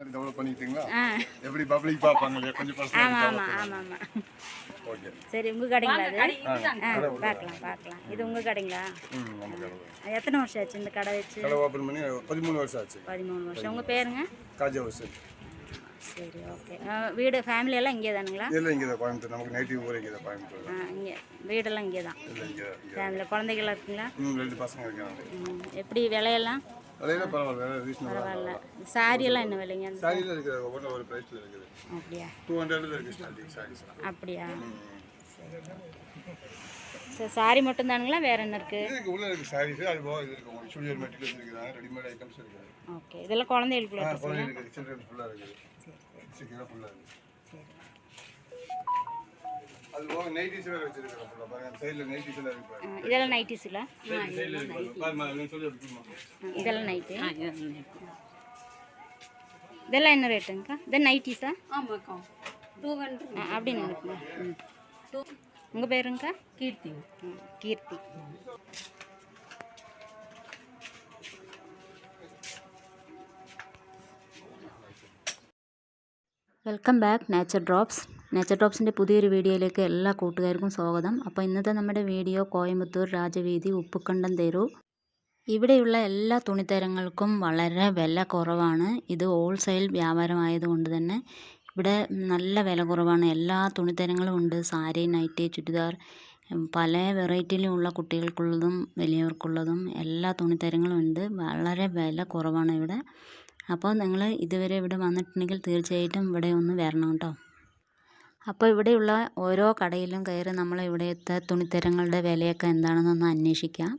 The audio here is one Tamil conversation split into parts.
டெவலப் பண்ணிக்கிட்டீங்களா ஆ. எப்படி பப்ளிக் பார்ப்பாங்க? இல்லையா கொஞ்சம் பர்சனல் ஓகே சரி உங்கள் கடைங்களா ஆ பார்க்கலாம் பார்க்கலாம். இது உங்கள் கடைங்களா? ம் நம்ம கடை எத்தனை வருஷம் ஆச்சு இந்த கடை வச்சு? கடை பண்ணி வருஷம் ஆச்சு. பதிமூணு வருஷம். உங்கள் பேருங்க? காஜா ஹவுஸ் சரி ஓகே. வீடு ஃபேமிலி எல்லாம் இங்கே தானுங்களா? இல்லை இங்கே தான் கோயம்புத்தூர். நமக்கு நைட்டிவ் ஊரே இங்கே தான் கோயம்புத்தூர் ஆ இங்கே. வீடெல்லாம் இங்கே தான். இல்லை இங்கே ஃபேமிலி குழந்தைகள்லாம் இருக்குங்களா? ம் ரெண்டு பசங்க இருக்காங்க. ம், எப்படி விலையெல்லாம்? அதையில பரவாயில்ல வேறு ரீசனபிளாக பரவாயில்ல. சாரி எல்லாம் என்ன விலைங்க? சாரியில் இருக்குது ஒவ்வொன்றும் ஒரு ப்ரைஸில் இருக்குது அப்படியா? டூ ஹண்ட்ரடில் இருக்குது ஸ்டார்டிங் சாரீஸ் அப்படியா? சரி சாரி மட்டும்தானுங்களா வேற என்ன இருக்குது இதுக்கு உள்ள இருக்குது சாரீஸ் அது போக இது இருக்குது உங்களுக்கு சுடியர் மெட்டீரியல்ஸ் இருக்குது ரெடிமேட் ஐட்டம்ஸ் இருக்குது ஓகே இதெல்லாம் குழந்தைகளுக்குள்ள இருக்குது. சில்ட்ரன் ஃபுல்லாக இருக்குது சீக்கிரம் ஃபுல்லாக இருக்குது. அது போக நைட்டிஸ் வேற வச்சிருக்கோம் ஃபுல்லா பாருங்க சைடுல நைட்டிஸ் எல்லாம் இருக்கு பாருங்க இதெல்லாம் நைட்டிஸ் இல்ல சைடுல இருக்கு பாருங்க நான் சொல்லி எடுத்துமா இதெல்லாம் நைட் இதெல்லாம் என்ன ரேட்டுங்கக்கா இதெல்லாம் நைட்டிஸா ஆமாக்கா டூ ஹண்ட்ரட் அப்படின்னு இருக்குமா உங்கள் பேருங்கக்கா Keerthi Keerthi welcome back Nature Drops Nature ടോപ്സിന്റെ പുതിയൊരു വീഡിയോയിലേക്ക് എല്ലാ കൂട്ടുകാർക്കും സ്വാഗതം. അപ്പോൾ ഇന്നത്തെ നമ്മുടെ വീഡിയോ കോയമ്പത്തൂർ രാജവീതി ഉപ്പുക്കണ്ടം തെരു. ഇവിടെയുള്ള എല്ലാ തുണിത്തരങ്ങൾക്കും വളരെ വില കുറവാണ്. ഇത് ഹോൾസെയിൽ വ്യാപാരമായതുകൊണ്ട് തന്നെ ഇവിടെ നല്ല വില കുറവാണ്. എല്ലാ തുണിത്തരങ്ങളും ഉണ്ട്. സാരി നൈറ്റി ചുരിദാർ പല വെറൈറ്റിയിലുമുള്ള കുട്ടികൾക്കുള്ളതും വലിയവർക്കുള്ളതും എല്ലാ തുണിത്തരങ്ങളും ഉണ്ട്. വളരെ വില കുറവാണ് ഇവിടെ. അപ്പോൾ നിങ്ങൾ ഇതുവരെ ഇവിടെ വന്നിട്ടുണ്ടെങ്കിൽ തീർച്ചയായിട്ടും ഇവിടെ ഒന്ന് വരണം കേട്ടോ. അപ്പോൾ ഇവിടെയുള്ള ഓരോ കടയിലും കയറി നമ്മൾ ഇവിടുത്തെ തുണിത്തരങ്ങളുടെ വിലയൊക്കെ എന്താണെന്നൊന്ന് അന്വേഷിക്കാം.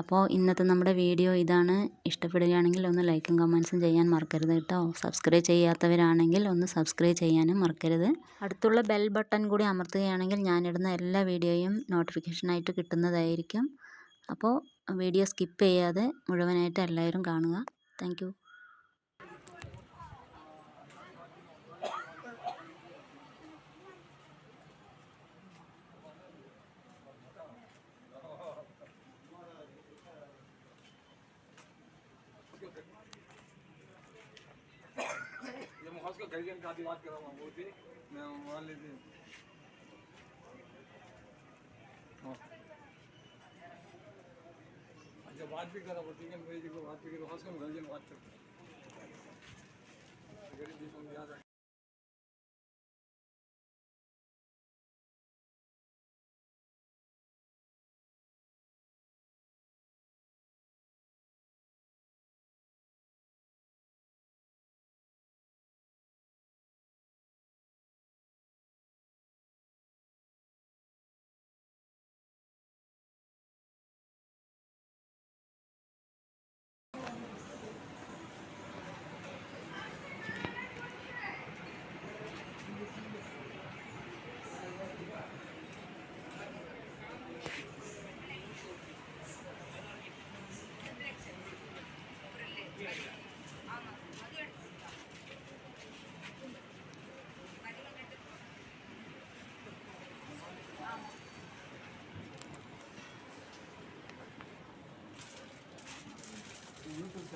അപ്പോൾ ഇന്നത്തെ നമ്മുടെ വീഡിയോ ഇതാണ്. ഇഷ്ടപ്പെടുകയാണെങ്കിൽ ഒന്ന് ലൈക്കും കമൻസും ചെയ്യാൻ മറക്കരുത് കേട്ടോ. സബ്സ്ക്രൈബ് ചെയ്യാത്തവരാണെങ്കിൽ ഒന്ന് സബ്സ്ക്രൈബ് ചെയ്യാനും മറക്കരുത്. അടുത്തുള്ള ബെൽ ബട്ടൺ കൂടി അമർത്തുകയാണെങ്കിൽ ഞാനിടുന്ന എല്ലാ വീഡിയോയും നോട്ടിഫിക്കേഷനായിട്ട് കിട്ടുന്നതായിരിക്കും. അപ്പോൾ വീഡിയോ സ്കിപ്പ് ചെയ്യാതെ മുഴുവനായിട്ട് എല്ലാവരും കാണുക. താങ്ക് तो गरियन का बात कर रहा हूँ वो थे। मैं मान लेते अच्छा बात भी करा बोलती है बात भी करो हंस कर। गरियन बात करते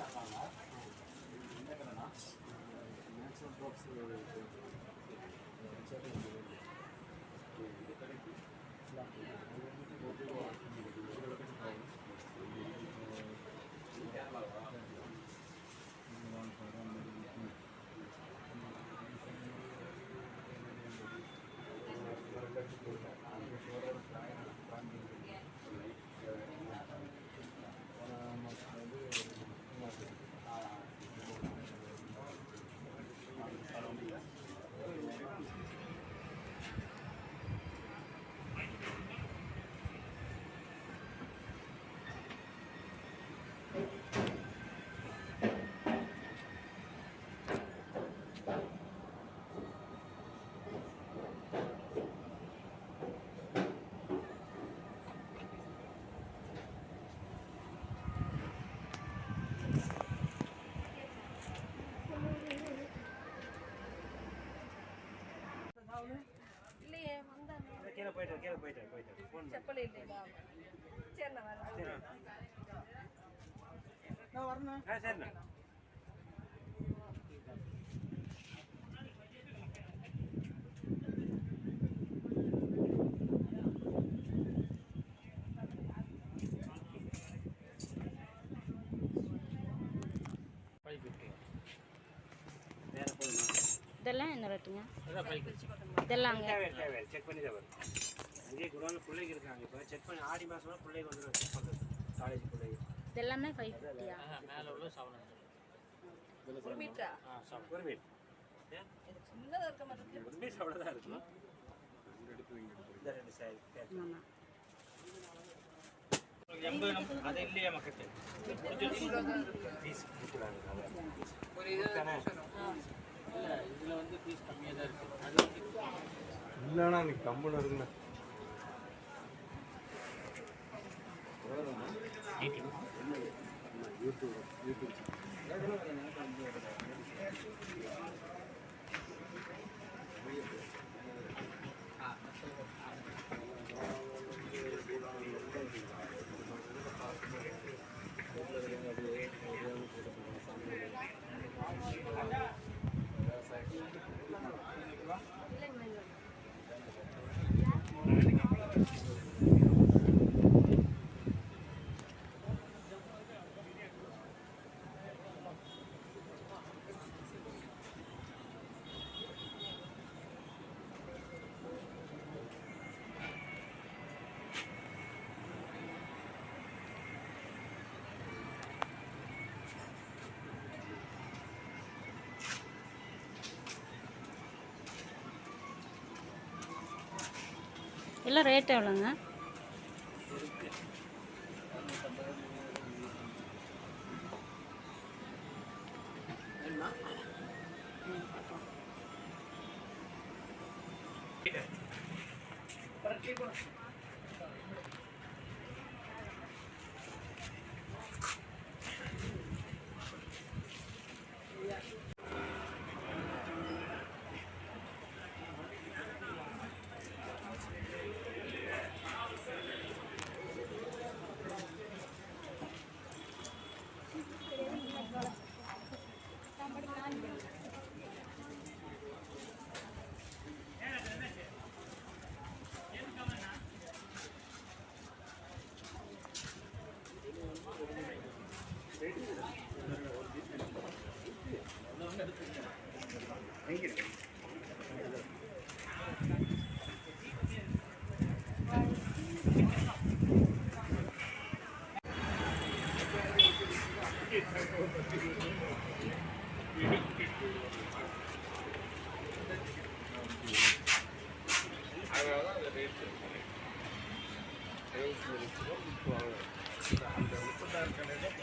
गरीब जी को याद है வந்தாங்க செப்பல் இல்லையா சரி. நான் வரேன் இதெல்லாம் என்ன ரேட்டுங்க அதான் இதெல்லாம் அங்கே. தேவை தேவை. செக் பண்ணி தான் வரும். அங்கேயே குடோனில் பிள்ளைங்க இருக்காங்க. இப்போ செக் பண்ணி ஆடி மாதம் பிள்ளைங்க வந்துடும் செக் பண்ணுறது காலேஜ் பிள்ளைங்க. இதெல்லாமே ஃபைவ் ஃபிஃப்டியா மேலே உள்ள செவன் ஒரு மீட்டரா ஆ? செவன் ஒரு மீட் சின்னதாக இருக்க மாட்டேங்குது ஒரு மீட் அவ்வளோதான் இருக்கும் இந்த ரெண்டு சைடு ஆமாம் எண்பது நம்பர் அது இல்லையா மக்களுக்கு ஃபீஸ் கொடுக்குறாங்க இல்லை இதில் வந்து ஃபீஸ் கம்மியாக தான் இருக்குது எல்லாம் ரேட் எவ்வளோங்க அந்த ரேட்டு எழுபத்தி ஒரு ரூபா அந்த முப்பத்தாறு கடையில்